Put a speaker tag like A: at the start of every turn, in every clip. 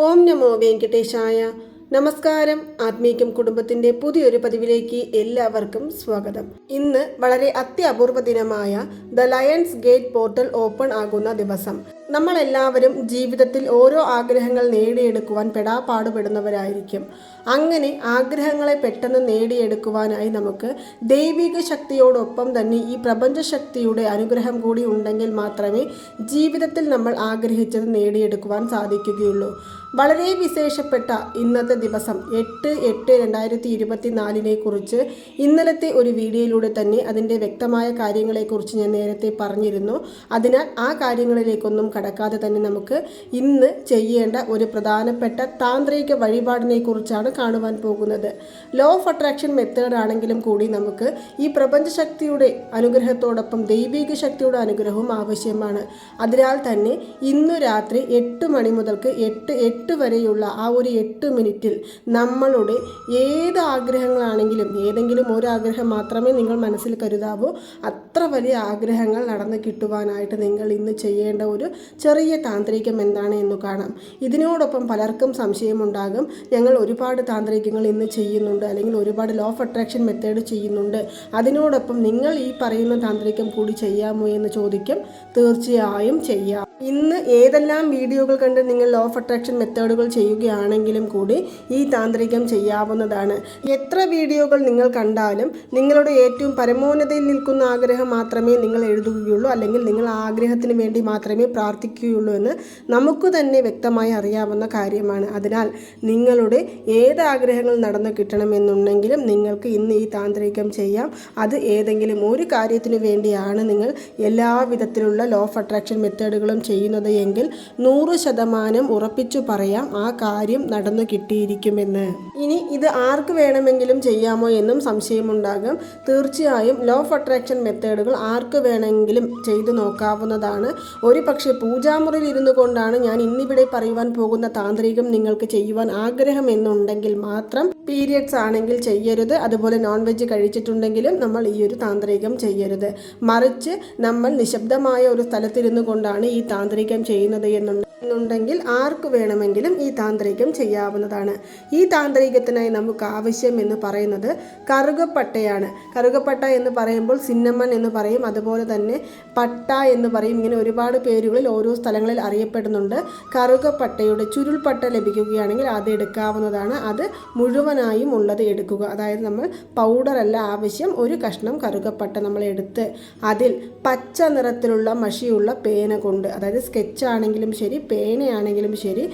A: ഓം നമോ വെങ്കടേശായ. നമസ്കാരം. ആത്മീകം കുടുംബത്തിന്റെ പുതിയൊരു പതിവിലേക്ക് എല്ലാവർക്കും സ്വാഗതം. ഇന്ന് വളരെ അത്യപൂർവ ദിനമായ the lions gate portal open ആകുന്ന ദിവസം. നമ്മളെല്ലാവരും ജീവിതത്തിൽ ഓരോ ആഗ്രഹങ്ങൾ നേടിയെടുക്കുവാൻ പെടാപ്പാടുപെടുന്നവരായിരിക്കും അങ്ങനെ ആഗ്രഹങ്ങളെ പെട്ടെന്ന് നേടിയെടുക്കുവാനായി നമുക്ക് ദൈവിക ശക്തിയോടൊപ്പം തന്നെ ഈ പ്രപഞ്ച ശക്തിയുടെ അനുഗ്രഹം കൂടി ഉണ്ടെങ്കിൽ മാത്രമേ ജീവിതത്തിൽ നമ്മൾ ആഗ്രഹിച്ചത് നേടിയെടുക്കുവാൻ സാധിക്കുകയുള്ളൂ. വളരെ വിശേഷപ്പെട്ട ഇന്നത്തെ ദിവസം എട്ട് എട്ട് രണ്ടായിരത്തി ഇരുപത്തി നാലിനെ കുറിച്ച് ഇന്നലത്തെ ഒരു വീഡിയോയിലൂടെ തന്നെ അതിന്റെ വ്യക്തമായ കാര്യങ്ങളെക്കുറിച്ച് ഞാൻ നേരത്തെ പറഞ്ഞിരുന്നു. അതിനാൽ ആ കാര്യങ്ങളിലേക്കൊന്നും കടക്കാതെ തന്നെ നമുക്ക് ഇന്ന് ചെയ്യേണ്ട ഒരു പ്രധാനപ്പെട്ട താന്ത്രിക വഴിപാടിനെ കുറിച്ചാണ് കാണുവാൻ പോകുന്നത്. ലോ ഓഫ് അട്രാക്ഷൻ മെത്തേഡ് ആണെങ്കിലും കൂടി നമുക്ക് ഈ പ്രപഞ്ച ശക്തിയുടെ അനുഗ്രഹത്തോടൊപ്പം ദൈവിക ശക്തിയുടെ അനുഗ്രഹവും ആവശ്യമാണ്. അതിനാൽ തന്നെ ഇന്നു രാത്രി എട്ട് മണി മുതൽക്ക് എട്ട് എട്ട് വരെയുള്ള ആ ഒരു എട്ട് മിനിറ്റിൽ നമ്മളുടെ ഏത് ആഗ്രഹങ്ങളാണെങ്കിലും ഏതെങ്കിലും ഒരു ആഗ്രഹം മാത്രമേ നിങ്ങൾ മനസ്സിൽ കരുതാവൂ. അത്ര വലിയ ആഗ്രഹങ്ങൾ നടന്നു കിട്ടുവാനായിട്ട് നിങ്ങൾ ഇന്ന് ചെയ്യേണ്ട ഒരു ചെറിയ താന്ത്രികം എന്താണ് എന്ന് കാണാം. ഇതിനോടൊപ്പം പലർക്കും സംശയമുണ്ടാകും. ഞങ്ങൾ ഒരുപാട് താന്ത്രികങ്ങൾ ഇന്ന് ചെയ്യുന്നുണ്ട്. അല്ലെങ്കിൽ ഒരുപാട് ലോ ഓഫ് അട്രാക്ഷൻ മെത്തേഡ് ചെയ്യുന്നുണ്ട്. അതിനോടൊപ്പം നിങ്ങൾ ഈ പറയുന്ന താന്ത്രികം കൂടി ചെയ്യാമോ എന്ന് ചോദിക്കും. തീർച്ചയായും ചെയ്യാം. ഇന്ന് ഏതെല്ലാം വീഡിയോകൾ കണ്ട് നിങ്ങൾ ലോ ഓഫ് അട്രാക്ഷൻ മെത്തേഡുകൾ ചെയ്യുകയാണെങ്കിലും കൂടി ഈ താന്ത്രികം ചെയ്യാവുന്നതാണ്. എത്ര വീഡിയോകൾ നിങ്ങൾ കണ്ടാലും നിങ്ങളുടെ ഏറ്റവും പരമോന്നതയിൽ നിൽക്കുന്ന ആഗ്രഹം മാത്രമേ നിങ്ങൾ എഴുതുകയുള്ളൂ. അല്ലെങ്കിൽ നിങ്ങൾ ആഗ്രഹത്തിന് വേണ്ടി മാത്രമേ പ്രാർത്ഥിക്കുകയുള്ളൂ എന്ന് നമുക്ക് തന്നെ വ്യക്തമായി അറിയാവുന്ന കാര്യമാണ്. അതിനാൽ നിങ്ങളുടെ ഏത് ആഗ്രഹങ്ങൾ നടന്നു കിട്ടണമെന്നുണ്ടെങ്കിലും നിങ്ങൾക്ക് ഇന്ന് ഈ താന്ത്രികം ചെയ്യാം. അത് ഏതെങ്കിലും ഒരു കാര്യത്തിന് വേണ്ടിയാണ് നിങ്ങൾ എല്ലാ വിധത്തിലുള്ള ലോ ഓഫ് അട്രാക്ഷൻ മെത്തേഡുകളും ചെയ്യുന്നത് എങ്കിൽ നൂറ് ശതമാനം ഉറപ്പിച്ചു പറയാം ആ കാര്യം നടന്നു കിട്ടിയിരിക്കുമെന്ന്. ഇനി ഇത് ആർക്ക് വേണമെങ്കിലും ചെയ്യാമോ എന്നും സംശയമുണ്ടാകും. തീർച്ചയായും ലോ ഓഫ് അട്രാക്ഷൻ മെത്തേഡുകൾ ആർക്ക് വേണമെങ്കിലും ചെയ്തു നോക്കാവുന്നതാണ്. ഒരു പക്ഷേ പൂജാമുറിയിൽ ഇരുന്നു കൊണ്ടാണ് ഞാൻ ഇന്നിവിടെ പറയുവാൻ പോകുന്ന താന്ത്രികം നിങ്ങൾക്ക് ചെയ്യുവാൻ ആഗ്രഹം എന്നുണ്ടെങ്കിൽ മാത്രം പീരിയഡ്സ് ആണെങ്കിൽ ചെയ്യരുത്. അതുപോലെ നോൺ വെജ് കഴിച്ചിട്ടുണ്ടെങ്കിലും നമ്മൾ ഈ ഒരു താന്ത്രികം ചെയ്യരുത്. മറിച്ച് നമ്മൾ നിശബ്ദമായ ഒരു സ്ഥലത്തിരുന്നു കൊണ്ടാണ് ഈ താന്ത്രികം ചെയ്യുന്നത് എന്നുണ്ടെങ്കിൽ ആർക്ക് വേണമെങ്കിലും ഈ താന്ത്രികം ചെയ്യാവുന്നതാണ്. ഈ താന്ത്രികത്തിനായി നമുക്ക് ആവശ്യം എന്ന് പറയുന്നത് കറുകപ്പട്ടയാണ്. കറുകപ്പട്ട എന്ന് പറയുമ്പോൾ സിന്നമ്മൻ എന്ന് പറയും. അതുപോലെ തന്നെ പട്ട എന്ന് പറയും. ഇങ്ങനെ ഒരുപാട് പേരുകളിൽ ഓരോ സ്ഥലങ്ങളിൽ അറിയപ്പെടുന്നുണ്ട്. കറുകപ്പട്ടയുടെ ചുരുൾപ്പട്ട ലഭിക്കുകയാണെങ്കിൽ അത് എടുക്കാവുന്നതാണ്. അത് മുഴുവനായും ഉള്ളത് എടുക്കുക. അതായത് നമ്മൾ പൗഡറല്ല ആവശ്യം ഒരു കഷ്ണം കറുകപ്പട്ട നമ്മൾ എടുത്ത് അതിൽ പച്ച നിറത്തിലുള്ള മഷിയുള്ള പേന കൊണ്ട് അതായത് സ്കെച്ച് ആണെങ്കിലും ശരി പേനയാണെങ്കിലും ശരി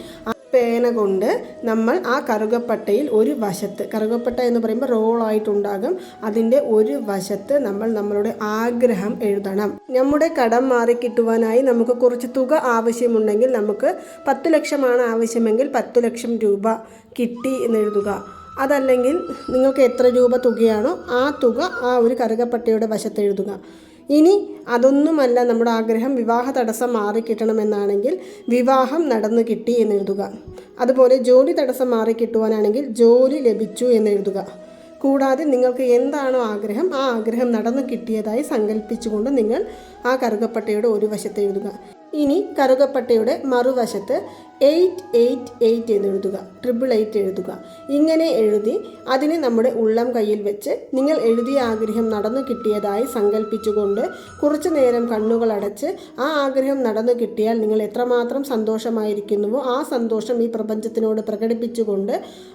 A: പേന കൊണ്ട് നമ്മൾ ആ കറുകപ്പട്ടയിൽ ഒരു വശത്ത് കറുകപ്പട്ട എന്ന് പറയുമ്പോൾ റോളായിട്ടുണ്ടാകും അതിന്റെ ഒരു വശത്ത് നമ്മൾ നമ്മളുടെ ആഗ്രഹം എഴുതണം. നമ്മുടെ കടം മാറി കിട്ടുവാനായി നമുക്ക് കുറച്ച് തുക ആവശ്യമുണ്ടെങ്കിൽ നമുക്ക് പത്ത് ലക്ഷമാണ് ആവശ്യമെങ്കിൽ പത്ത് ലക്ഷം രൂപ കിട്ടി എന്ന് എഴുതുക. അതല്ലെങ്കിൽ നിങ്ങൾക്ക് എത്ര രൂപ തുകയാണോ ആ തുക ആ ഒരു കറുകപ്പട്ടയുടെ വശത്ത് എഴുതുക. ഇനി അതൊന്നുമല്ല നമ്മുടെ ആഗ്രഹം വിവാഹ തടസ്സം മാറിക്കിട്ടണമെന്നാണെങ്കിൽ വിവാഹം നടന്നു കിട്ടി എന്ന് എഴുതുക. അതുപോലെ ജോലി തടസ്സം മാറിക്കിട്ടുവാനാണെങ്കിൽ ജോലി ലഭിച്ചു എന്ന് എഴുതുക. കൂടാതെ നിങ്ങൾക്ക് എന്താണോ ആഗ്രഹം ആ ആഗ്രഹം നടന്നു കിട്ടിയതായി സങ്കല്പിച്ചുകൊണ്ട് നിങ്ങൾ ആ കറുകപ്പട്ടയുടെ ഒരു വശത്ത് എഴുതുക. ഇനി കറുകപ്പട്ടയുടെ മറുവശത്ത് എയ്റ്റ് എയ്റ്റ് എയ്റ്റ് എന്ന് എഴുതുക. ട്രിപ്പിൾ എയ്റ്റ് എഴുതുക. ഇങ്ങനെ എഴുതി അതിനെ നമ്മുടെ ഉള്ളം കയ്യിൽ വെച്ച് നിങ്ങൾ എഴുതിയ ആഗ്രഹം നടന്നു കിട്ടിയതായി സങ്കല്പിച്ചുകൊണ്ട് കുറച്ചു നേരം കണ്ണുകൾ അടച്ച് ആ ആഗ്രഹം നടന്നു കിട്ടിയാൽ നിങ്ങൾ എത്രമാത്രം സന്തോഷമായിരിക്കുന്നുവോ ആ സന്തോഷം ഈ പ്രപഞ്ചത്തിനോട് പ്രകടിപ്പിച്ചുകൊണ്ട്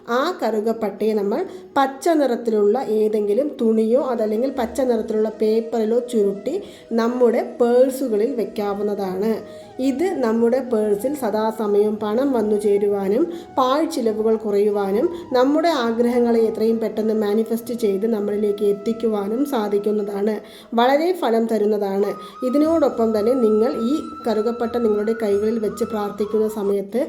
A: ആ കറുകപ്പട്ടയെ നമ്മൾ പച്ച നിറത്തിലുള്ള ഏതെങ്കിലും തുണിയോ അതല്ലെങ്കിൽ പച്ച നിറത്തിലുള്ള പേപ്പറിലോ ചുരുട്ടി നമ്മുടെ പേഴ്സുകളിൽ വെക്കാവുന്നതാണ്. ഇത് നമ്മുടെ പേഴ്സിൽ സദാസമയം പണം വന്നു ചേരുവാനും പാഴ് ചിലവുകൾ കുറയുവാനും നമ്മുടെ ആഗ്രഹങ്ങളെ എത്രയും പെട്ടെന്ന് മാനിഫെസ്റ്റ് ചെയ്ത് നമ്മളിലേക്ക് എത്തിക്കുവാനും സാധിക്കുന്നതാണ്. വളരെ ഫലം തരുന്നതാണ്. ഇതിനോടൊപ്പം തന്നെ നിങ്ങൾ ഈ കറുകപ്പെട്ട നിങ്ങളുടെ കൈകളിൽ വെച്ച് പ്രാർത്ഥിക്കുന്ന സമയത്ത്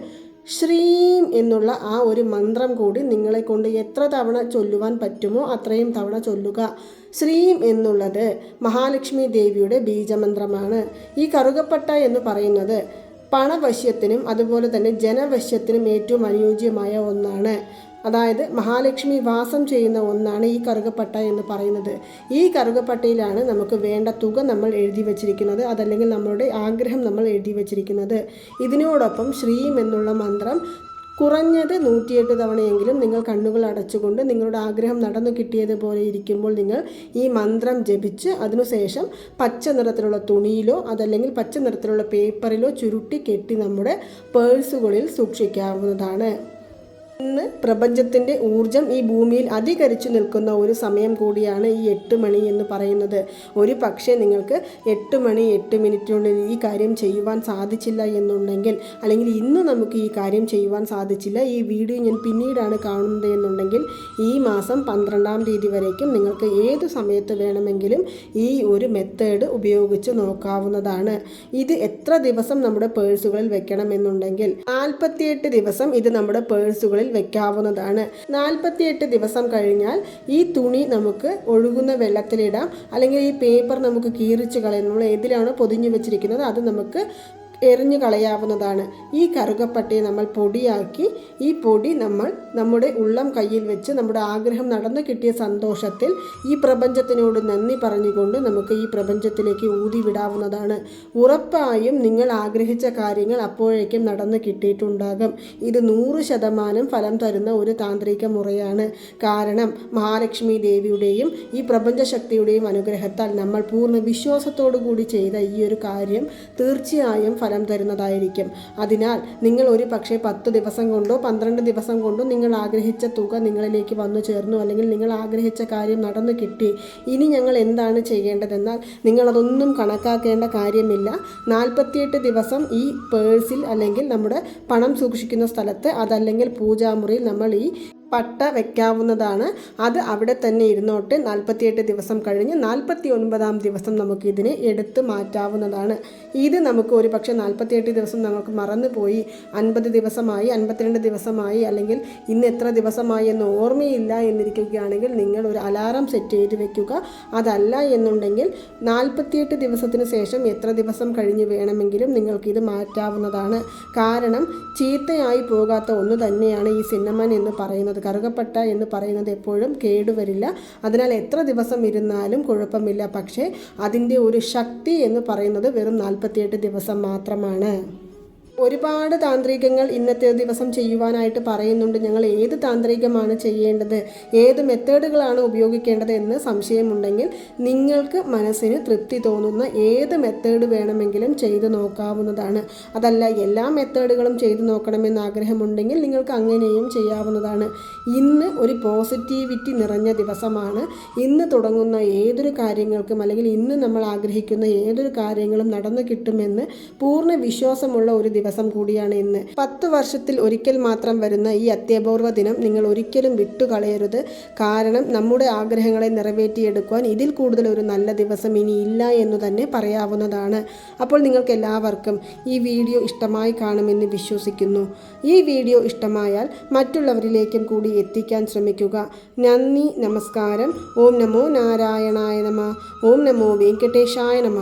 A: ശ്രീം എന്നുള്ള ആ ഒരു മന്ത്രം കൂടി നിങ്ങളെ കൊണ്ട് എത്ര തവണ ചൊല്ലുവാൻ പറ്റുമോ അത്രയും തവണ ചൊല്ലുക. ശ്രീം എന്നുള്ളത് മഹാലക്ഷ്മി ദേവിയുടെ ബീജമന്ത്രമാണ്. ഈ കറുകപ്പട്ട എന്ന് പറയുന്നത് പണവശ്യത്തിനും അതുപോലെ തന്നെ ജനവശ്യത്തിനും ഏറ്റവും അനുയോജ്യമായ ഒന്നാണ്. അതായത് മഹാലക്ഷ്മി വാസം ചെയ്യുന്ന ഒന്നാണ് ഈ കറുകപ്പട്ട എന്ന് പറയുന്നത്. ഈ കറുകപ്പട്ടയിലാണ് നമുക്ക് വേണ്ട തുക നമ്മൾ എഴുതി വച്ചിരിക്കുന്നത്. അതല്ലെങ്കിൽ നമ്മളുടെ ആഗ്രഹം നമ്മൾ എഴുതി വച്ചിരിക്കുന്നത്. ഇതിനോടൊപ്പം ശ്രീം എന്നുള്ള മന്ത്രം കുറഞ്ഞത് നൂറ്റിയെട്ട് തവണയെങ്കിലും നിങ്ങൾ കണ്ണുകൾ അടച്ചുകൊണ്ട് നിങ്ങളുടെ ആഗ്രഹം നടന്നു കിട്ടിയതുപോലെ ഇരിക്കുമ്പോൾ നിങ്ങൾ ഈ മന്ത്രം ജപിച്ച് അതിനുശേഷം പച്ച നിറത്തിലുള്ള തുണിയിലോ അതല്ലെങ്കിൽ പച്ച നിറത്തിലുള്ള പേപ്പറിലോ ചുരുട്ടി കെട്ടി നമ്മുടെ പേഴ്സുകളിൽ സൂക്ഷിക്കാവുന്നതാണ്. ഇന്ന് പ്രപഞ്ചത്തിന്റെ ഊർജം ഈ ഭൂമിയിൽ അധികരിച്ചു നിൽക്കുന്ന ഒരു സമയം കൂടിയാണ് ഈ എട്ട് മണി എന്ന് പറയുന്നത്. ഒരു പക്ഷേ നിങ്ങൾക്ക് എട്ട് മണി എട്ട് മിനിറ്റിനുള്ളിൽ ഈ കാര്യം ചെയ്യുവാൻ സാധിച്ചില്ല എന്നുണ്ടെങ്കിൽ അല്ലെങ്കിൽ ഇന്ന് നമുക്ക് ഈ കാര്യം ചെയ്യുവാൻ സാധിച്ചില്ല ഈ വീഡിയോ ഞാൻ പിന്നീടാണ് കാണുന്നത് എന്നുണ്ടെങ്കിൽ ഈ മാസം പന്ത്രണ്ടാം തീയതി വരേക്കും നിങ്ങൾക്ക് ഏത് സമയത്ത് വേണമെങ്കിലും ഈ ഒരു മെത്തേഡ് ഉപയോഗിച്ച് നോക്കാവുന്നതാണ്. ഇത് എത്ര ദിവസം നമ്മുടെ പേഴ്സുകളിൽ വെക്കണമെന്നുണ്ടെങ്കിൽ നാൽപ്പത്തിയെട്ട് ദിവസം ഇത് നമ്മുടെ പേഴ്സുകളിൽ വെക്കാവുന്നതാണ്. നാൽപ്പത്തിയെട്ട് ദിവസം കഴിഞ്ഞാൽ ഈ തുണി നമുക്ക് ഒഴുകുന്ന വെള്ളത്തിലിടാം. അല്ലെങ്കിൽ ഈ പേപ്പർ നമുക്ക് കീറിച്ച് കളയാം. നമ്മൾ ഏതിലാണോ പൊതിഞ്ഞു വെച്ചിരിക്കുന്നത് അത് നമുക്ക് എറിഞ്ഞു കളയാവുന്നതാണ്. ഈ കറുകപ്പട്ടയെ നമ്മൾ പൊടിയാക്കി ഈ പൊടി നമ്മൾ നമ്മുടെ ഉള്ളം കയ്യിൽ വെച്ച് നമ്മുടെ ആഗ്രഹം നടന്നു കിട്ടിയ സന്തോഷത്തിൽ ഈ പ്രപഞ്ചത്തിനോട് നന്ദി പറഞ്ഞുകൊണ്ട് നമുക്ക് ഈ പ്രപഞ്ചത്തിലേക്ക് ഊതി വിടാവുന്നതാണ്. ഉറപ്പായും നിങ്ങൾ ആഗ്രഹിച്ച കാര്യങ്ങൾ അപ്പോഴേക്കും നടന്നു കിട്ടിയിട്ടുണ്ടാകും. ഇത് നൂറ് ശതമാനം ഫലം തരുന്ന ഒരു താന്ത്രിക മുറയാണ്. കാരണം മഹാലക്ഷ്മി ദേവിയുടെയും ഈ പ്രപഞ്ച ശക്തിയുടെയും അനുഗ്രഹത്താൽ നമ്മൾ പൂർണ വിശ്വാസത്തോടു കൂടി ചെയ്ത ഈ ഒരു കാര്യം തീർച്ചയായും തരുന്നതായിരിക്കും. അതിനാൽ നിങ്ങൾ ഒരു പക്ഷേ പത്ത് ദിവസം കൊണ്ടോ പന്ത്രണ്ട് ദിവസം കൊണ്ടോ നിങ്ങൾ ആഗ്രഹിച്ച തുക നിങ്ങളിലേക്ക് വന്നു ചേർന്നു അല്ലെങ്കിൽ നിങ്ങൾ ആഗ്രഹിച്ച കാര്യം നടന്നു കിട്ടി. ഇനി ഞങ്ങൾ എന്താണ് ചെയ്യേണ്ടതെന്നാൽ നിങ്ങളതൊന്നും കണക്കാക്കേണ്ട കാര്യമില്ല. നാൽപ്പത്തിയെട്ട് ദിവസം ഈ പേഴ്സിൽ അല്ലെങ്കിൽ നമ്മുടെ പണം സൂക്ഷിക്കുന്ന സ്ഥലത്ത് അതല്ലെങ്കിൽ പൂജാമുറിയിൽ നമ്മൾ ഈ പട്ട വെക്കാവുന്നതാണ്. അത് അവിടെ തന്നെ ഇരുന്നോട്ട്. നാൽപ്പത്തിയെട്ട് ദിവസം കഴിഞ്ഞ് നാൽപ്പത്തി ഒൻപതാം ദിവസം നമുക്കിതിനെ എടുത്ത് മാറ്റാവുന്നതാണ്. ഇത് നമുക്ക് ഒരു പക്ഷേ നാൽപ്പത്തിയെട്ട് ദിവസം നമുക്ക് മറന്നുപോയി. അൻപത് ദിവസമായി അൻപത്തിരണ്ട് ദിവസമായി അല്ലെങ്കിൽ ഇന്ന് എത്ര ദിവസമായി എന്ന് ഓർമ്മയില്ല എന്നിരിക്കുകയാണെങ്കിൽ നിങ്ങൾ ഒരു അലാറം സെറ്റ് ചെയ്ത് വെക്കുക. അതല്ല എന്നുണ്ടെങ്കിൽ നാൽപ്പത്തിയെട്ട് ദിവസത്തിന് ശേഷം എത്ര ദിവസം കഴിഞ്ഞ് വേണമെങ്കിലും നിങ്ങൾക്കിത് മാറ്റാവുന്നതാണ്. കാരണം ചീത്തയായി പോകാത്ത ഒന്ന് തന്നെയാണ് ഈ സിന്നമൻ എന്ന് പറയുന്നത്. കറുകപ്പട്ട എന്ന് പറയുന്നത് എപ്പോഴും കേടുവരില്ല. അതിനാൽ എത്ര ദിവസം ഇരുന്നാലും കുഴപ്പമില്ല. പക്ഷേ അതിന്റെ ഒരു ശക്തി എന്ന് പറയുന്നത് വെറും നാൽപ്പത്തിയെട്ട് ദിവസം മാത്രമാണ്. ഒരുപാട് താന്ത്രികങ്ങൾ ഇന്നത്തെ ദിവസം ചെയ്യുവാനായിട്ട് പറയുന്നുണ്ട്. ഞങ്ങൾ ഏത് താന്ത്രികമാണ് ചെയ്യേണ്ടത്? ഏത് മെത്തേഡുകളാണ് ഉപയോഗിക്കേണ്ടത് എന്ന് സംശയമുണ്ടെങ്കിൽ നിങ്ങൾക്ക് മനസ്സിന് തൃപ്തി തോന്നുന്ന ഏത് മെത്തേഡ് വേണമെങ്കിലും ചെയ്തു നോക്കാവുന്നതാണ്. അതല്ല എല്ലാ മെത്തേഡുകളും ചെയ്തു നോക്കണമെന്ന് ആഗ്രഹമുണ്ടെങ്കിൽ നിങ്ങൾക്ക് അങ്ങനെയും ചെയ്യാവുന്നതാണ്. ഇന്ന് ഒരു പോസിറ്റിവിറ്റി നിറഞ്ഞ ദിവസമാണ്. ഇന്ന് തുടങ്ങുന്ന ഏതൊരു കാര്യങ്ങൾക്കും അല്ലെങ്കിൽ ഇന്ന് നമ്മൾ ആഗ്രഹിക്കുന്ന ഏതൊരു കാര്യങ്ങളും നടന്നു കിട്ടുമെന്ന് പൂർണ വിശ്വാസമുള്ള ഒരു ദിവസം കൂടിയാണ് ഇന്ന്. പത്ത് വർഷത്തിൽ ഒരിക്കൽ മാത്രം വരുന്ന ഈ അത്യപൂർവ ദിനം നിങ്ങൾ ഒരിക്കലും വിട്ടുകളയരുത്. കാരണം നമ്മുടെ ആഗ്രഹങ്ങളെ നിറവേറ്റിയെടുക്കുവാൻ ഇതിൽ കൂടുതൽ ഒരു നല്ല ദിവസം ഇനി ഇല്ല എന്ന് തന്നെ പറയാവുന്നതാണ്. അപ്പോൾ നിങ്ങൾക്ക് എല്ലാവർക്കും ഈ വീഡിയോ ഇഷ്ടമായി കാണുമെന്ന് വിശ്വസിക്കുന്നു. ഈ വീഡിയോ ഇഷ്ടമായാൽ മറ്റുള്ളവരിലേക്കും കൂടി എത്തിക്കാൻ ശ്രമിക്കുക. നന്ദി നമസ്കാരം. ഓം നമോ നാരായണായ നമ. ഓം നമോ വെങ്കടേശായ നമ.